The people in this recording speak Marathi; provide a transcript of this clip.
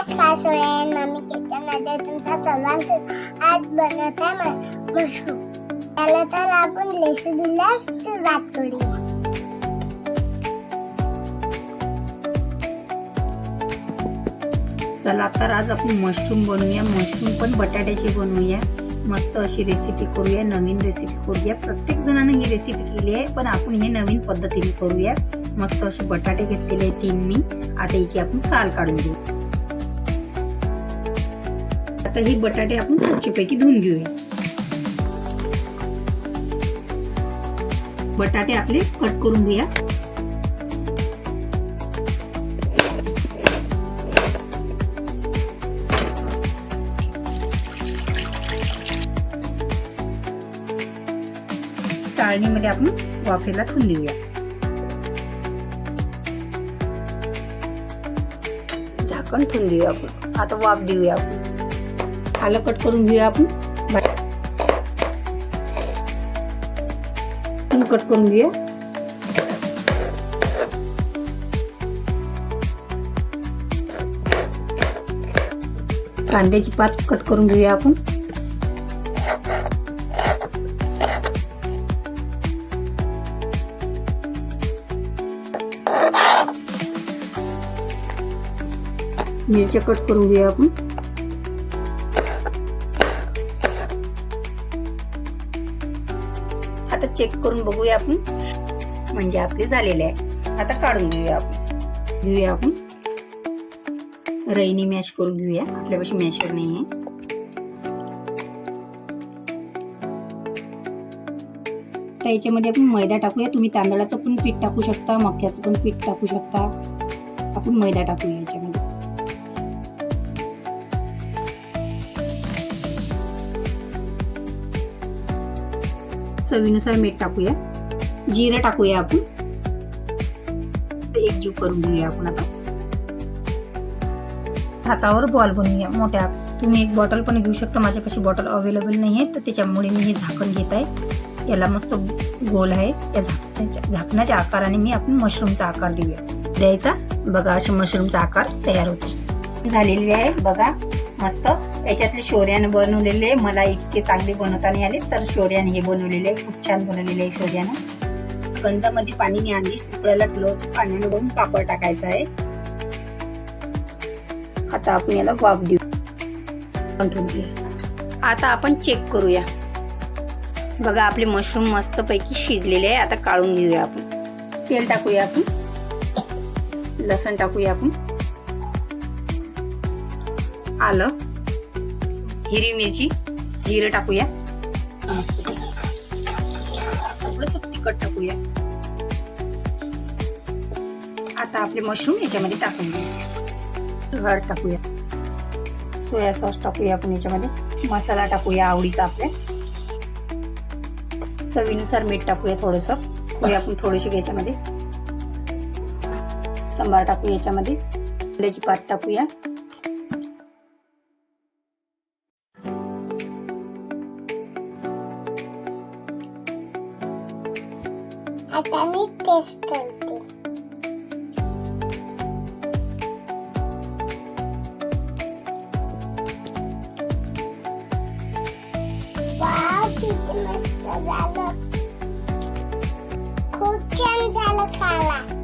नमस्कार सोळ्यांना मम्मी किचनमध्ये तुमचा सर्वांचं आज बनवत आहे मशरूम. त्याला तर आपण रेसिपीला सुरुवात करूया. चला तर आज आपण मशरूम बनवूया. मशरूम पण बटाट्याची बनवूया. मस्त अशी रेसिपी करूया नवीन रेसिपी करूया. प्रत्येक जणांना ही रेसिपी केली आहे पण आपण हे नवीन पद्धतीने करूया. मस्त असे बटाटे घेतलेले आहे तीन मी. आता याची आपण साल काढून घेऊ. आता ही बटाटे आपण स्वच्छपैकी धुवून घेऊया. बटाटे आपले कट करून घेऊया. चाळणीमध्ये आपण वाफेला ठेवून देऊया झाकण ठेवून देऊया आपण. आता वाफ देऊया आपण. आलं कट करून घेऊया आपण. कट करून घेऊया. कांद्याची पात कट करून घेऊया आपण. मिरच्या कट करून घेऊया आपण. आता चेक करून बघूया आपण. म्हणजे आपले झालेले आहे. आता काढून घेऊया आपण. घेऊया आपण. रईने मॅश करून घेऊया. आपल्यापाशी मॅशर नाही आहे तर याच्यामध्ये आपण मैदा टाकूया. तुम्ही तांदळाचं पण पीठ टाकू शकता मक्याचं पण पीठ टाकू शकता. आपण मैदा टाकूया याच्यामध्ये. चवीनुसार मीठ टाकूया. जिरं टाकूया आपण. एक जीव करून घेऊया आपण आता. हातावर बॉल बनवूया. मोठ्या तुम्ही एक बॉटल पण घेऊ शकता. माझ्यापाशी बॉटल अवेलेबल नाही आहे. तर त्याच्यामुळे मी हे झाकण घेत आहे. याला मस्त गोल आहे. या झाकण्याच्या झाकण्याच्या आकाराने मी आपण मशरूमचा आकार देऊया. द्यायचा? बघा असे मशरूमचा आकार तयार होतो झालेली आहे. बघा. मस्त. याच्यातले शोर्यानं बनवलेले मला इतके चांगले बनवता नाही आले तर शोर्याने हे बनवलेले आहे खूप छान बनवलेले आहे शोर्यानं. गंधामध्ये पाणी मी आणली तुकड्याला ठेवलं होतं पाण्याने बघून पापड टाकायचं आहे. आता आपण याला वाफ देऊ. आता आपण चेक करूया. बघा आपले मशरूम मस्त पैकी शिजलेले आहे. आता काढून घेऊया आपण. तेल टाकूया आपण. लसण टाकूया आपण. आलं. हिरवी मिरची जिरं टाकूया. थोडस तिखट टाकूया. आता आपले मशरूम याच्यामध्ये टाकून घेऊ हळद टाकूया. सोया सॉस टाकूया आपण याच्यामध्ये. मसाला टाकूया आवडीचा आपल्या. चवीनुसार मीठ टाकूया थोडस. आपण थोडेसे याच्यामध्ये सांबार टाकूया याच्यामध्ये. अंड्याची पात टाकूया. आता मी टेस्ट करते. वाव किती मस्त झालं. खूप छान झालं खायला.